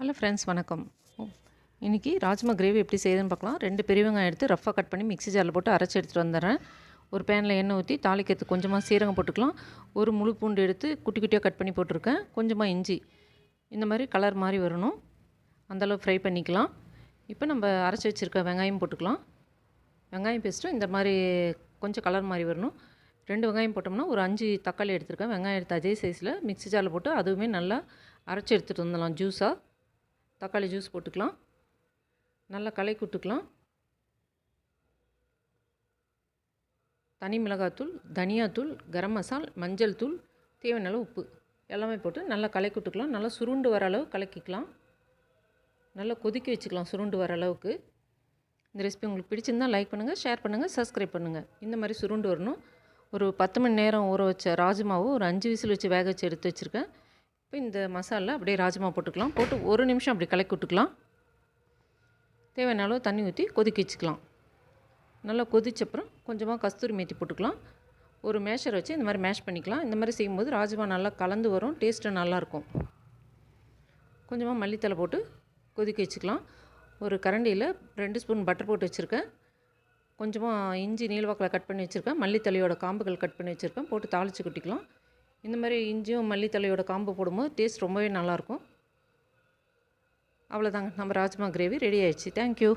Hello friends வணக்கம். இன்றைக்கி rajma gravy எப்படி செய்யுதுன்னு பார்க்கலாம். ரெண்டு பெரிய வெங்காயம் எடுத்து ரஃபாக கட் பண்ணி மிக்ஸி ஜாரில் போட்டு அரைச்சி எடுத்துகிட்டு வந்துடுறேன். ஒரு பேனில் எண்ணெய் ஊற்றி தாளிக்கிறதுக்கு கொஞ்சமாக சீரகம் போட்டுக்கலாம். ஒரு முழு பூண்டு எடுத்து குட்டி குட்டியாக கட் பண்ணி போட்டிருக்கேன். கொஞ்சமாக இஞ்சி. இந்த மாதிரி கலர் மாதிரி வரணும். அந்தளவு ஃப்ரை பண்ணிக்கலாம். இப்போ நம்ம அரைச்சி வச்சுருக்க வெங்காயம் போட்டுக்கலாம். வெங்காயம் பேஸ்ட்டும் இந்த மாதிரி கொஞ்சம் கலர் மாதிரி வரணும். ரெண்டு வெங்காயம் போட்டோம்னா ஒரு அஞ்சு தக்காளி எடுத்துருக்கேன். வெங்காயம் எடுத்து அதே சைஸில் மிக்ஸி ஜாரில் போட்டு அதுவுமே நல்லா அரைச்சி எடுத்துகிட்டு வந்துடலாம் ஜூஸாக தக்காளி ஜூஸ் போட்டுக்கலாம். நல்லா கலக்கி விட்டுக்கலாம் தனி மிளகாத்தூள் தனியாத்தூள் கரம் மசால் மஞ்சள் தூள் தேவையான அளவு உப்பு. எல்லாமே போட்டு நல்லா கலக்கி விட்டுக்கலாம் நல்லா சுருண்டு வர அளவு கலக்கிக்கலாம். நல்லா கொதிக்க வச்சுக்கலாம் சுருண்டு வர அளவுக்கு. இந்த ரெசிபி உங்களுக்கு பிடிச்சிருந்தால் லைக் பண்ணுங்கள் ஷேர் பண்ணுங்கள் சப்ஸ்கிரைப் பண்ணுங்கள் இந்த மாதிரி சுருண்டு வரணும். ஒரு பத்து மணி நேரம் ஊற வச்ச ராஜ்மாவும் ஒரு அஞ்சு விசில் வச்சு வேக வச்சு எடுத்து வச்சுருக்கேன். இப்போ இந்த மசாலா அப்படியே ராஜ்மா போட்டுக்கலாம். போட்டு ஒரு நிமிஷம் அப்படி கலக்கி விட்டுக்கலாம். தேவையான அளவு தண்ணி ஊற்றி கொதிக்க வச்சுக்கலாம். நல்லா கொதிச்சப்புறம் கொஞ்சமாக கஸ்தூரி மேத்தி போட்டுக்கலாம். ஒரு மேஷர் வச்சு இந்த மாதிரி மேஷ் பண்ணிக்கலாம். இந்த மாதிரி செய்யும்போது ராஜ்மா நல்லா கலந்து வரும் டேஸ்ட்டு நல்லாயிருக்கும் கொஞ்சமாக மல்லித்தலை போட்டு கொதிக்க வச்சுக்கலாம். ஒரு கரண்டியில் ரெண்டு ஸ்பூன் பட்டர் போட்டு வச்சுருக்கேன். கொஞ்சமாக இஞ்சி நீள்வாக்கில் கட் பண்ணி வச்சுருக்கேன். மல்லித்தலையோட காம்புகள் கட் பண்ணி வச்சுருக்கேன். போட்டு தாளித்து கொட்டிக்கலாம். இந்த மாதிரி இஞ்சியும் மல்லித்தலையோட காம்பு போடும்போது டேஸ்ட் ரொம்பவே நல்லாயிருக்கும். அவ்வளோதாங்க நம்ம ராஜ்மா கிரேவி ரெடி ஆயிடுச்சு. Thank you